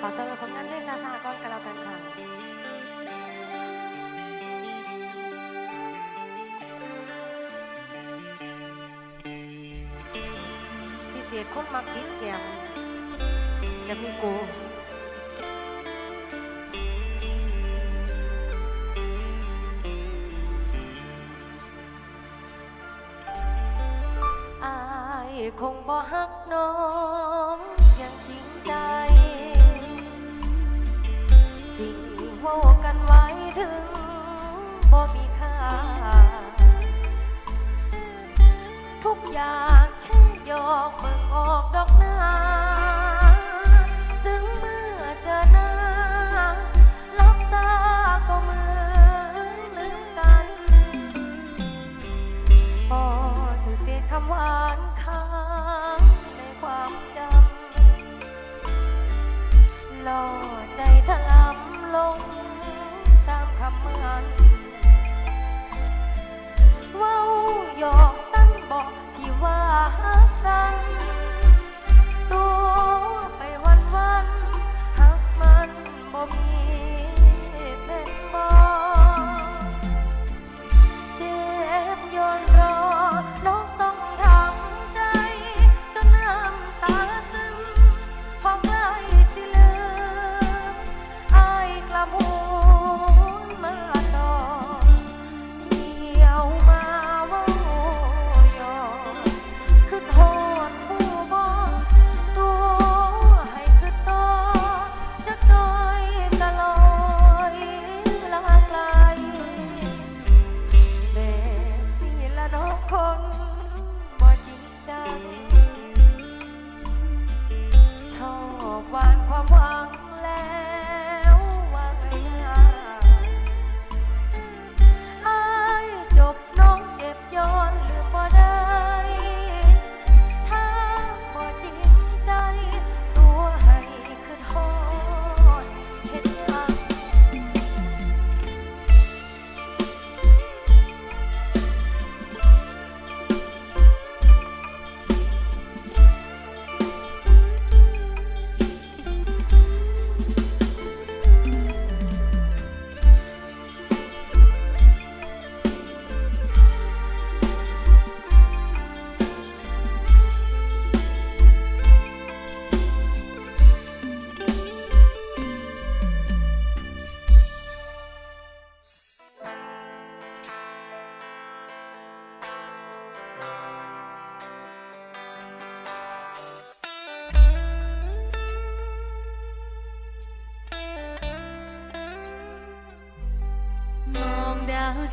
ฝากตัวเป็นผลงานเพลงซาซาก่อนกันแล้วกันค่ะพิเศษคนมักกินแกมจะมีโกคงบ่ฮักน้อง ถึงบ่มีค่า ทุกอย่างแค่ยอกเบิ่งอ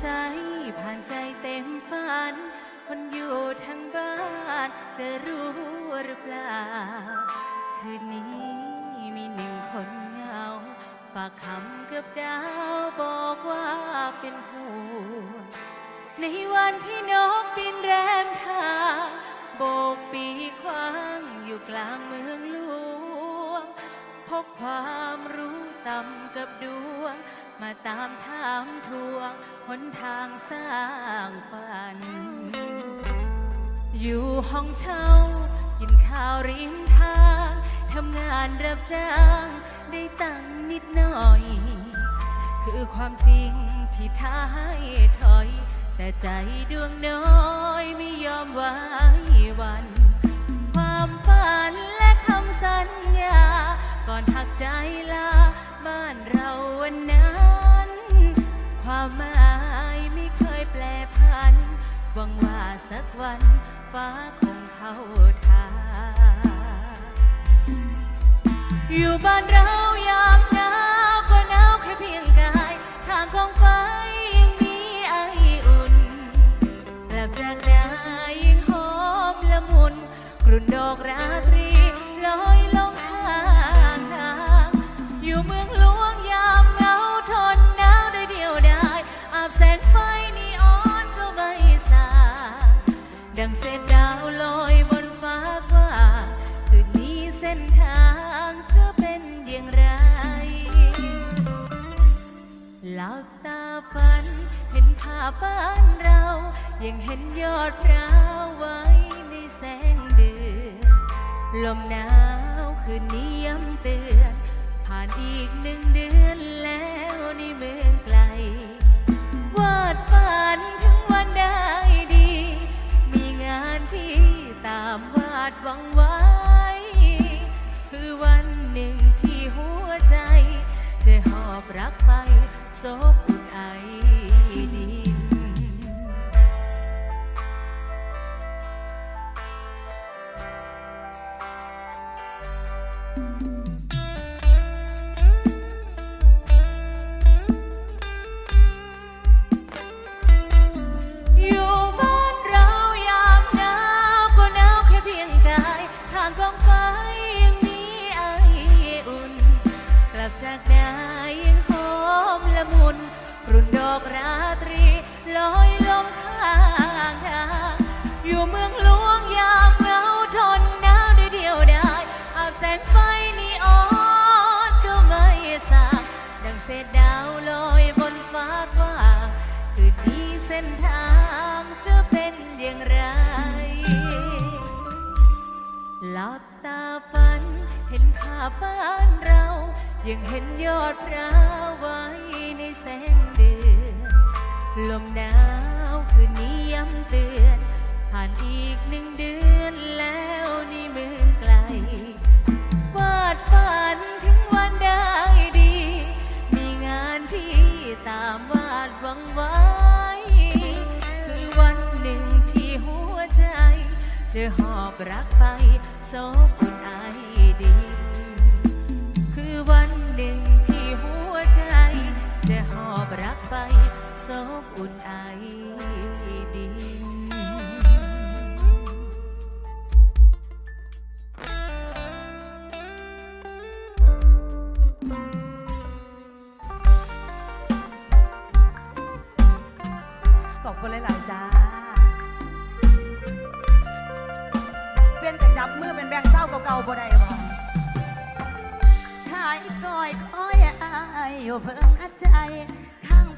ใสผ่านใจเต็มฝัน คนอยู่ทางบ้านจะรู้หรือเปล่า คืนนี้มีหนึ่งคนเหงาฝากคำกับดาวบอกว่าเป็นห่วงในวันที่นกบินแรมทางโบกปีกว้างอยู่กลางเมือง กความรู้ต่ำกับดวง มาตามถามทวงหนทางสร้างฝัน อยู่ห้องเช่ากินข้าวริมทางทำงานรับจ้างได้ตังนิดหน่อย คือความจริงที่ท้ายถอย แต่ใจดวงน้อยไม่ยอมไว้วัน ความฝันและคำสัญญา ก่อนหักใจลาบ้านเราวันนั้น ความหมายไม่เคยแปลพันหวังว่าสักวันฟ้าคงเข้าทางอยู่บ้านเรายามหนาวก็หนาวแค่เพียงกายทางกองไฟยังมีไออุ่นกลับจากนายิ่งหอมละมุนกลุ่นดอกราตรีลอย บตาฝัน เห็นภาพบ้านเรา ยังเห็นยอดร้าวไว้ในแสงเดือนลมหนาวคืนนี้ย้ำเตือน ผ่านอีกหนึ่งเดือนแล้วในเมืองไกล วาดฝันถึงวันได้ดี มีงานที่ตามวาดหวังไว้ คือวันหนึ่งที่หัวใจ หอบรักไปโซบอุ่นไอ อกราตรีลอยลมข้างทางอยู่เมืองหลวงยามเหงาทนหนาวได้เดียวได้อาบแสงไฟนีออนก็ไม่สางดังเศษดาวลอยบนฟ้ากว้างคืนนี้เส้นทางจะเป็นอย่างไร หลับตาฝันเห็นภาพบ้านเรา ยังเห็นยอดพร้าวไว้ในแสง ลมหนาวคืนนี้ย้ำเตือน ผ่านอีกหนึ่งเดือนแล้วในเมืองไกลวาดฝันถึงวันได้ดี มีงานที่ตามวาดหวังไว้ คือวันหนึ่งที่หัวใจ จะหอบรักไปโซบุนไอดินคือวันหนึ่งที่หัวใจ จะหอบรักไป ซบอุ่นไอดินขอบคุณหลายๆจ้าเปลี่ยนจากจับมือเป็นแบงค์เศร้าเก่าๆบ่ได้บ่ถ่ายก้อยคอยอายอยู่เพิ่งอัดใจ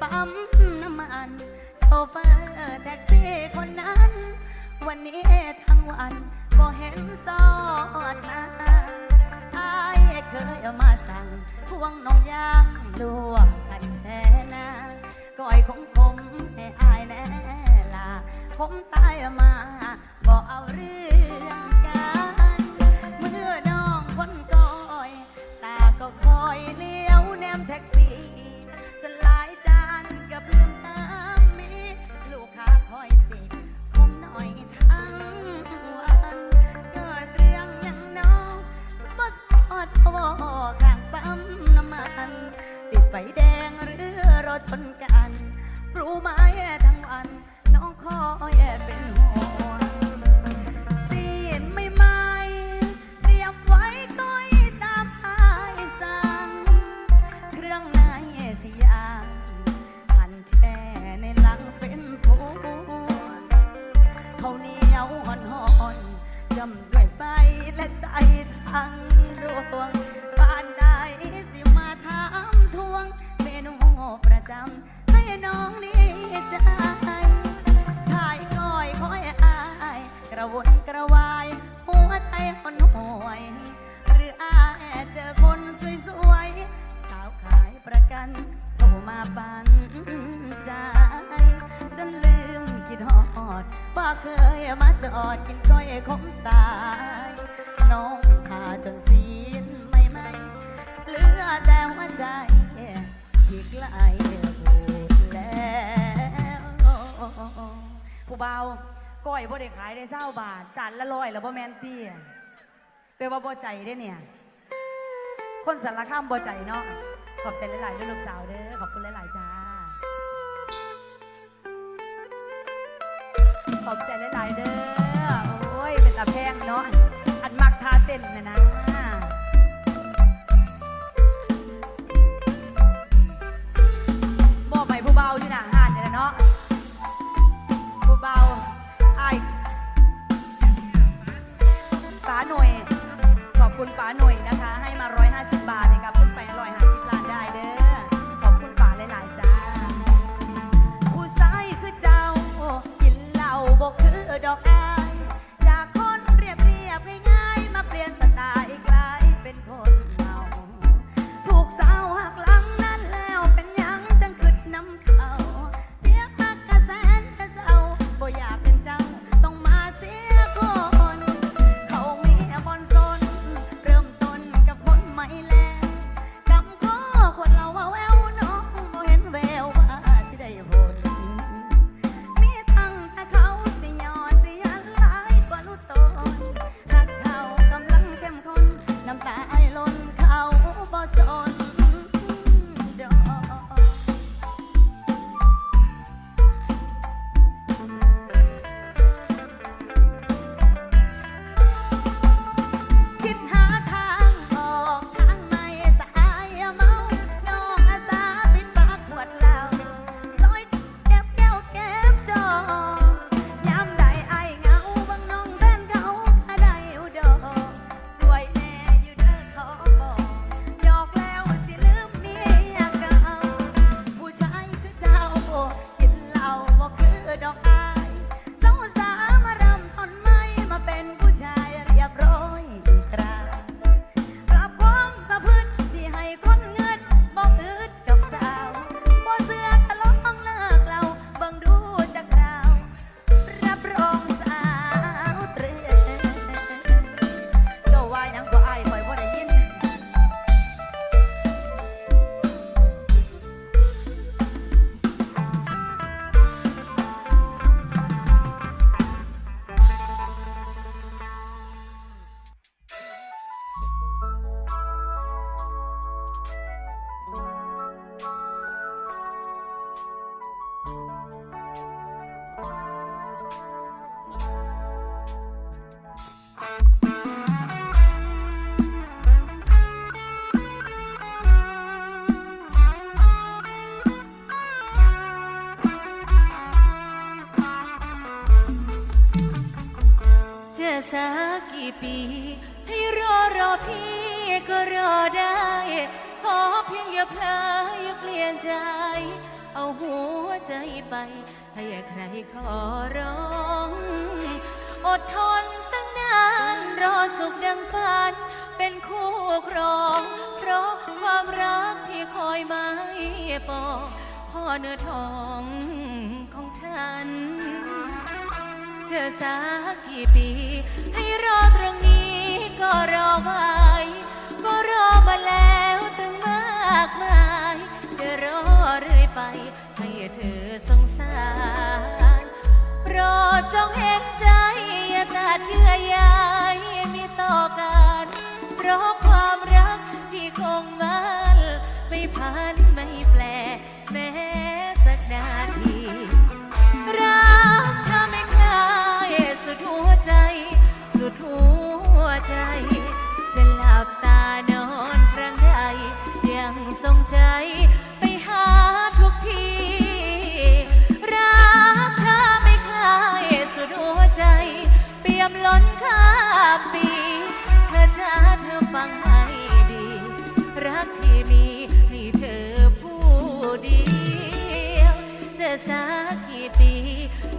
ปั๊มน้ำมันโชเฟอร์แท็กซี่คนนั้น วันนี้ทั้งวันบ่เห็นสอดมาอายเคยเอามาสั่งพวงน้องยางลวกกันแท้นาก้อยคงคมให้อายแน่ลาผมตายมาบ่เอาเรื่อง หันแช่ในหลังเป็นพวงเขาเหนียวห่อนหอนๆจำด้วยใบและใจทั้งดวงบ้านใดสิมาถามทวง เมนูประจำให้น้องนี่ใจถ่ายก้อยคอยอาย กระวนกระวาย หัวใจหอนหวย หรืออายเจอคนสวยๆ สาวขายประกัน มาปันใจจนลืมคิดฮอดว่าเคยมาจอดกินก้อยคมตาย น้องพาจนสีนไม่ไม่เหลือแต่หัวใจที่ใกล้บูดแล้ว ผู้เบาก้อยบ่ได้ขายได้เศร้าบาทจานละร้อยแล้วบ่แมนตี้ยแปลว่าบ่ใจได้เนี่ย คนสารข้ามบ่ใจเนาะขอบใจหลายๆด้อลูกสาวเด้อ ขอบคุณหลาย ๆ จ้า ขอบใจหลาย ๆ เด้อ โอ้ย เป็นตาแพงเนาะ อันมักทาเต้นนะนะ ปี ให้รอรอพี่ก็รอได้ ขอเพียงอย่าเพลออย่าเปลี่ยนใจ เอาหัวใจไปให้ใครขอร้อง อดทนตั้งนานรอสุขดังฝัน เป็นคู่ครอง เพราะความรักที่คอยไม่ปองพ่อเนื้อทองของฉัน เจอสักกี่ปี ให้รอตรงนี้ก็รอไว้ก็รอมาแล้วตั้งมากมาย จะรอเรื่อยไป ให้เธอสงสารโปรดจงเห็นใจ อย่าตัดเยื่อใยมีต่อกันเพราะความรักที่คงมั่นไม่พันไม่แปลแม้สักนาที สักกี่ปี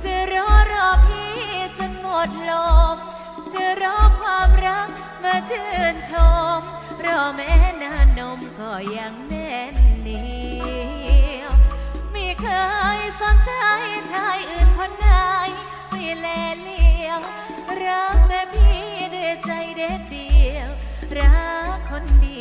จะรอรอพี่จนหมดลม จะรอความรักมาชื่นชม รอแม้นานนมก็ยังแน่นเหนียวไม่เคยสนใจชายอื่นคนไหนไม่แลเลี้ยว รักแต่พี่ด้วยใจเด็ดเดียว รักคนเดียว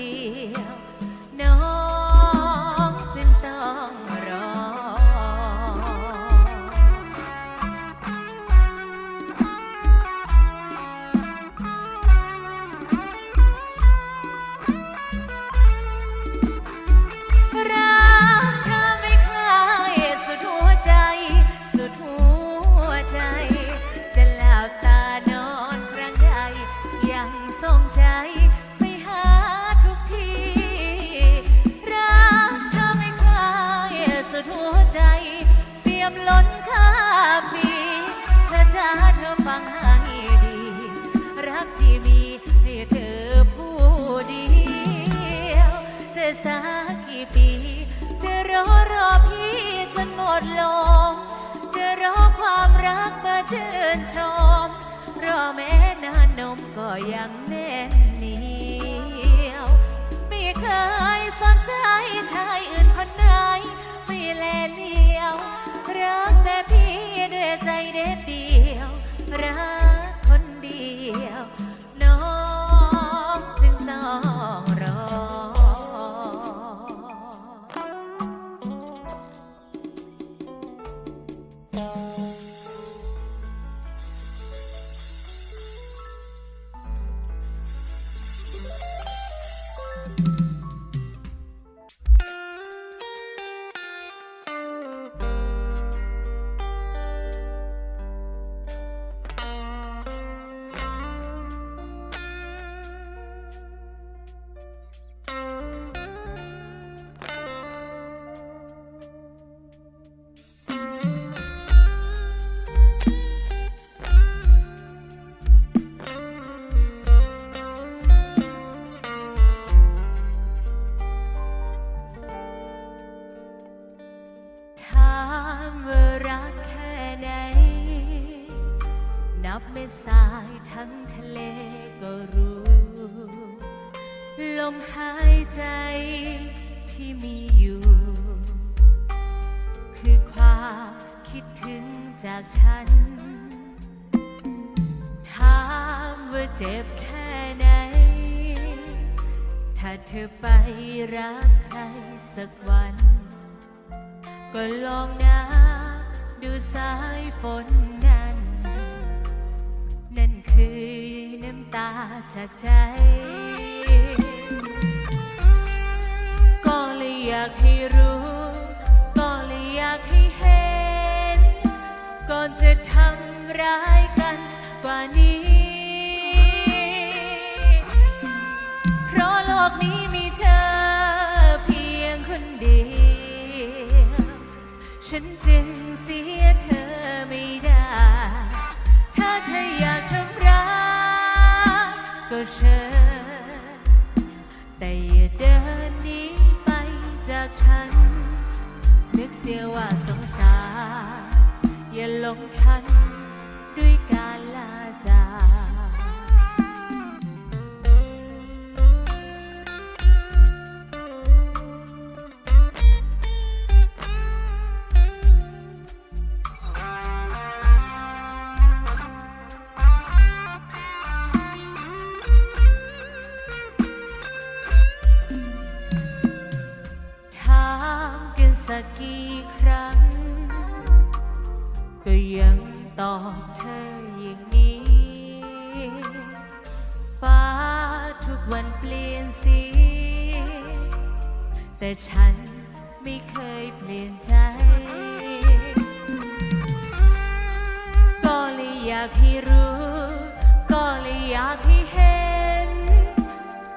มก็ยังแน่นเหนียว ไม่เคยสนใจชายอื่นคนไหนไม่แลเลี้ยว รักแต่พี่ด้วยใจเด็ดเดียวรัก ค่ไหนนับไม่สายทั้งทะเลก็รู้ ลมหายใจที่มีอยู่ คือความคิดถึงจากฉัน ถามว่าเจ็บแค่ไหน ถ้าเธอไปรักใครสักวัน ก็ลองนะ ดูสายฝนนั้น นั่นคือน้ำตาจากใจ ก็เลยอยากให้รู้ ฉันจึงเสียเธอไม่ได้ ถ้าเธออยากทำร้าก็เชิญ แต่อย่าเดินหนี้ไปจากฉัน นึกเสียว่าสงสาร อย่าหลงคัน แต่ฉันไม่เคยเปลี่ยนใจ ก็เลยอยากให้รู้ ก็เลยอยากให้เห็น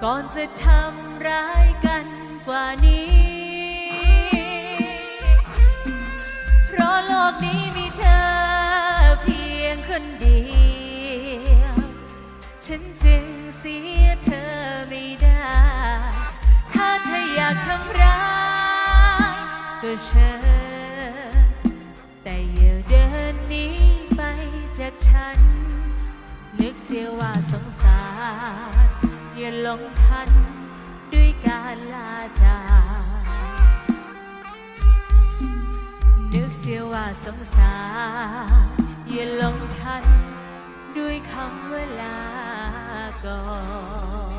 ก่อนจะทำร้ายกันกว่านี้ เพราะโลกนี้มีเธอเพียงคนเดียว ฉันจึงเสียเธอไม่ได้ ก็ชิญแต่อย่าเดินหนี้ไปจากฉัน นึกเสียว่าสงสารอย่าหลงทันด้วยการลาจากนึกเสียว่าสงสารอย่าหลงทันด้วยคำเวลาก่อน